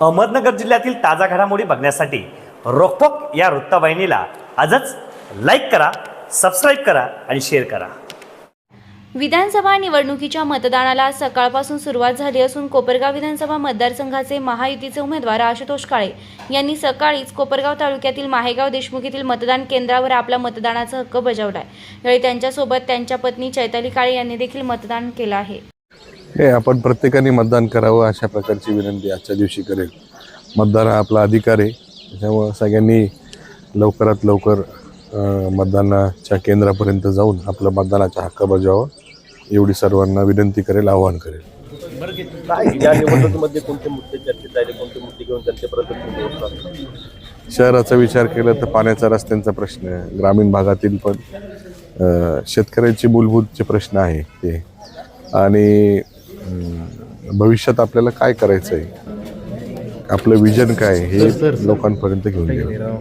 अहमदनगर जिल्ह्यातील ताजा घडामोडी बघण्यासाठी रोकपोक या वृत्तवाहिनीला आजच लाईक करा सबस्क्राईब करा आणि शेअर करा. विधानसभा निवडणुकीच्या मतदानाला सकाळपासून सुरुवात झाली असून कोपरगाव विधानसभा मतदारसंघाचे महायुतीचे उमेदवार आशुतोष काळे यांनी सकाळीच कोपरगाव तालुक्यातील माहेगाव देशमुख येथील मतदान केंद्रावर आपला मतदानाचा हक्क बजावलाय. यावेळी त्यांच्यासोबत त्यांच्या पत्नी चैताली काळे यांनी देखील मतदान केलं आहे. हे आपण प्रत्येकाने मतदान करावं अशा प्रकारची विनंती आजच्या दिवशी करेल. मतदान हा आपला अधिकार आहे. त्याच्यामुळं सगळ्यांनी लवकरात लवकर मतदानाच्या केंद्रापर्यंत जाऊन आपलं मतदानाचा हक्क बजावावा एवढी सर्वांना विनंती करेल आवाहन करेल. काय या निवडणुकीमध्ये कोणते मुद्दे चर्चेत राहिले? कोणते मुद्दे घेऊन जनतेपर्यंत तुम्ही पोहोचणार शहराचा विचार केला तर पाण्याचा रस्त्यांचा प्रश्न आहे. ग्रामीण भागातील पण शेतकऱ्यांची मूलभूतचे प्रश्न आहे ते. आणि भविष्यात आपल्याला काय करायचं आहे आपलं विजन काय हे लोकांपर्यंत घेऊन गेलं.